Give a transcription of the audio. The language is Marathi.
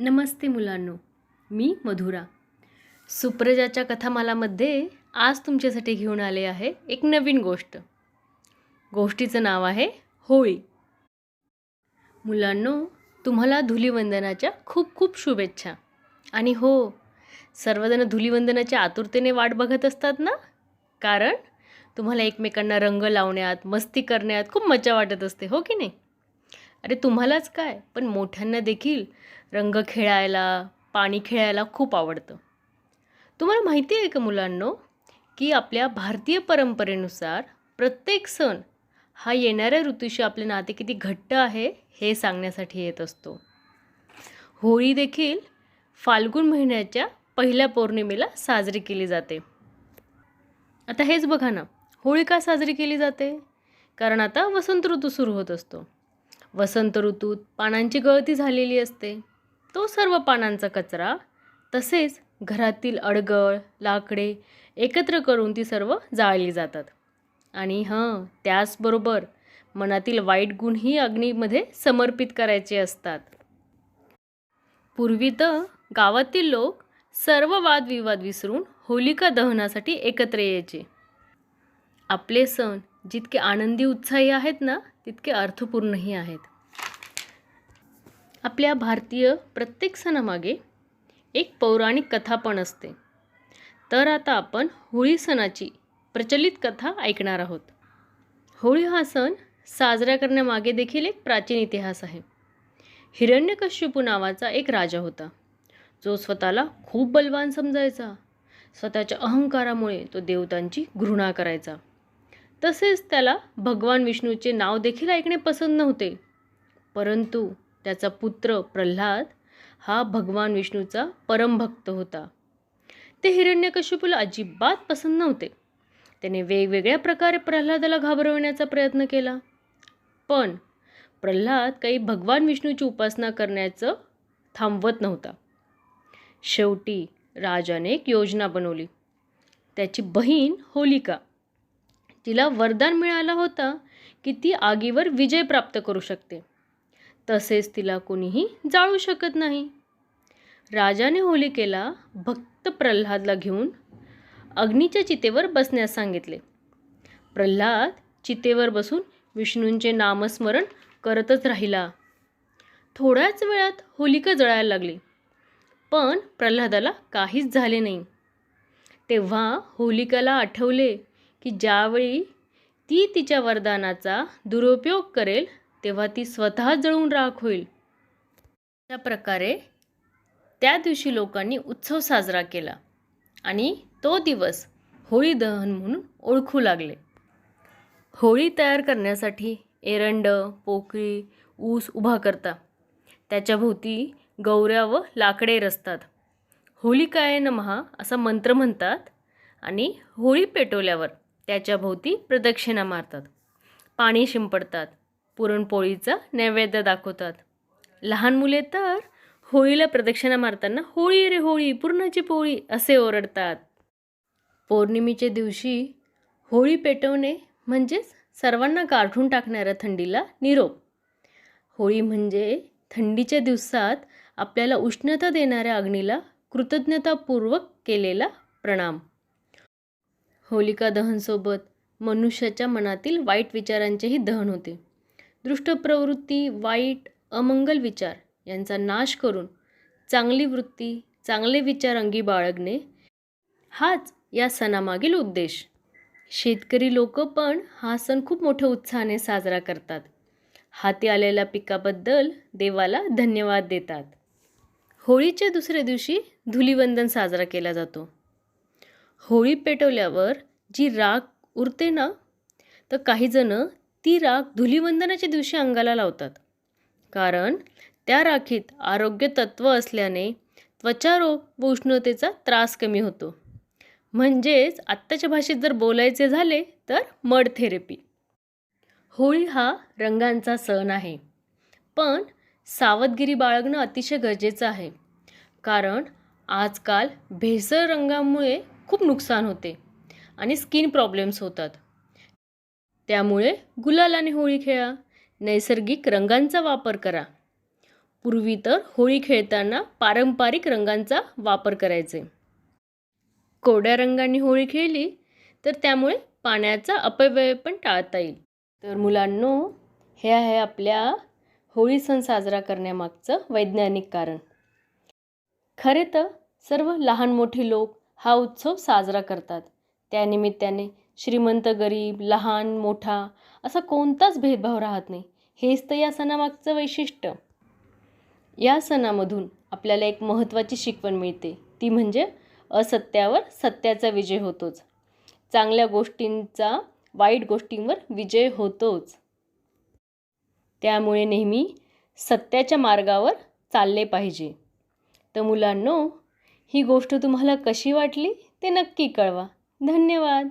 नमस्ते मुलांनो मी मधुरा. सुप्रजाच्या कथामालामध्ये आज तुमच्यासाठी घेऊन आले आहे एक नवीन गोष्ट. गोष्टीचं नाव आहे होळी. मुलांनो तुम्हाला धुलीवंदनाच्या खूप खूप शुभेच्छा. आणि हो सर्वजण धुलीवंदनाच्या आतुरतेने वाट बघत असतात ना? कारण तुम्हाला एकमेकांना रंग लावण्यात मस्ती करण्यात खूप मजा वाटत असते हो की नाही? अरे तुम्हालाच काय पण मोठ्यांना देखील रंग खेळायला पाणी खेळायला खूप आवडतं. तुम्हाला माहिती आहे का मुलांनो की आपल्या भारतीय परंपरेनुसार प्रत्येक सण हा येणाऱ्या ऋतूशी आपले नाते किती घट्ट आहे हे सांगण्यासाठी येत असतो. होळी देखील फाल्गुन महिन्याच्या पहिल्या पौर्णिमेला साजरी केली जाते. आता हेच बघा ना होळी का साजरी केली जाते? कारण आता वसंत ऋतू सुरू होत असतो. वसंत ऋतूत पानांची गळती झालेली असते. तो सर्व पानांचा कचरा तसेच घरातील अडगळ लाकडे एकत्र करून ती सर्व जाळली जातात. आणि हां त्याचबरोबर मनातील वाईट गुणही अग्नीमध्ये समर्पित करायचे असतात. पूर्वी तर गावातील लोक सर्व वादविवाद विसरून होलिका दहनासाठी एकत्र यायचे. आपले सण जितके आनंदी उत्साही आहेत ना तितके अर्थपूर्णही आहेत. आपल्या भारतीय प्रत्येक सणामागे एक पौराणिक कथा पण असते. तर आता आपण होळी सणाची प्रचलित कथा ऐकणार आहोत. होळी हा सण साजरा करण्यामागे देखील एक प्राचीन इतिहास आहे. हिरण्यकश्यपू नावाचा एक राजा होता. जो स्वतःला खूप बलवान समजायचा. स्वतःच्या अहंकारामुळे तो देवतांची घृणा करायचा. तसेच त्याला भगवान विष्णूचे नाव देखील ऐकणे पसंत नव्हते. परंतु त्याचा पुत्र प्रल्हाद हा भगवान विष्णूचा परमभक्त होता. ते हिरण्यकश्यपूला अजिबात पसंत नव्हते. त्याने वेगवेगळ्या प्रकारे प्रल्हादाला घाबरवण्याचा प्रयत्न केला. पण प्रल्हाद काही भगवान विष्णूची उपासना करण्याचं थांबवत नव्हता. शेवटी राजाने एक योजना बनवली. त्याची बहीण होलिका. तिला वरदान मिळाला होता की ती आगीवर विजय प्राप्त करू शकते. तसेच तिला कोणीही जाळू शकत नाही. राजाने होलिकेला भक्त प्रल्हादला घेऊन अग्नीच्या चितेवर बसण्यास सांगितले. प्रल्हाद चितेवर बसून विष्णूंचे नामस्मरण करतच राहिला. थोड्याच वेळात होलिका जळायला लागली. पण प्रल्हादाला काहीच झाले नाही. तेव्हा होलिकाला आठवले की ज्यावेळी ती तिच्या वरदानाचा दुरुपयोग करेल तेव्हा ती स्वतः जळून राख होईल. अशा प्रकारे त्या दिवशी लोकांनी उत्सव साजरा केला आणि तो दिवस होळी दहन म्हणून ओळखू लागले. होळी तयार करण्यासाठी एरंड पोकळी ऊस उभा करता. त्याच्याभोवती गौऱ्या व लाकडे रचतात. होलिकाय नमहा असा मंत्र म्हणतात आणि होळी पेटवल्यावर त्याच्याभोवती प्रदक्षिणा मारतात. पाणी शिंपडतात. पुरणपोळीचा नैवेद्य दाखवतात. लहान मुले तर होळीला प्रदक्षिणा मारताना होळी रे होळी पूर्णाची पोळी असे ओरडतात. पौर्णिमेच्या दिवशी होळी पेटवणे म्हणजेच सर्वांना गाठून टाकणाऱ्या थंडीला निरोप. होळी म्हणजे थंडीच्या दिवसात आपल्याला उष्णता देणाऱ्या अग्नीला कृतज्ञतापूर्वक केलेला प्रणाम. होलिका दहनसोबत मनुष्याच्या मनातील वाईट विचारांचेही दहन होते. दृष्ट प्रवृत्ती वाईट अमंगल विचार यांचा नाश करून चांगली वृत्ती चांगले विचार अंगी बाळगणे हाच या सणामागील उद्देश. शेतकरी लोक पण हा सण खूप मोठ्या उत्साहाने साजरा करतात. हाती आलेल्या पिकाबद्दल देवाला धन्यवाद देतात. होळीच्या दुसऱ्या दिवशी धुलीवंदन साजरा केला जातो. होळी पेटवल्यावर जी राख उरते ना तर काहीजणं ती राख धुलीवंदनाच्या दिवशी अंगाला लावतात. कारण त्या राखीत आरोग्य तत्व असल्याने त्वचारोग व उष्णतेचा त्रास कमी होतो. म्हणजेच आत्ताच्या भाषेत जर बोलायचे झाले तर मड थेरपी. होळी हा रंगांचा सण आहे. पण सावधगिरी बाळगणं अतिशय गरजेचं आहे. कारण आजकाल भेसळ रंगामुळे खूप नुकसान होते आणि स्किन प्रॉब्लेम्स होतात. त्यामुळे गुलालाने होळी खेळा. नैसर्गिक रंगांचा वापर करा. पूर्वी तर होळी खेळताना पारंपरिक रंगांचा वापर करायचे. कोरड्या रंगांनी होळी खेळली तर त्यामुळे पाण्याचा अपव्यय पण टाळता येईल. तर मुलांनो हे आहे आपल्या होळी सण साजरा करण्यामागचं वैज्ञानिक कारण. खरे तर सर्व लहान मोठे लोक हा उत्सव साजरा करतात. त्यानिमित्ताने श्रीमंत गरीब लहान मोठा असा कोणताच भेदभाव राहत नाही. हेच तर या सणामागचं वैशिष्ट्य. या सणामधून आपल्याला एक महत्त्वाची शिकवण मिळते. ती म्हणजे असत्यावर सत्याचा विजय होतोच. चांगल्या गोष्टींचा वाईट गोष्टींवर विजय होतोच. त्यामुळे नेहमी सत्याच्या मार्गावर चालले पाहिजे. तर मुलांनो ही गोष्ट तुम्हाला कशी वाटली ते नक्की कळवा. धन्यवाद.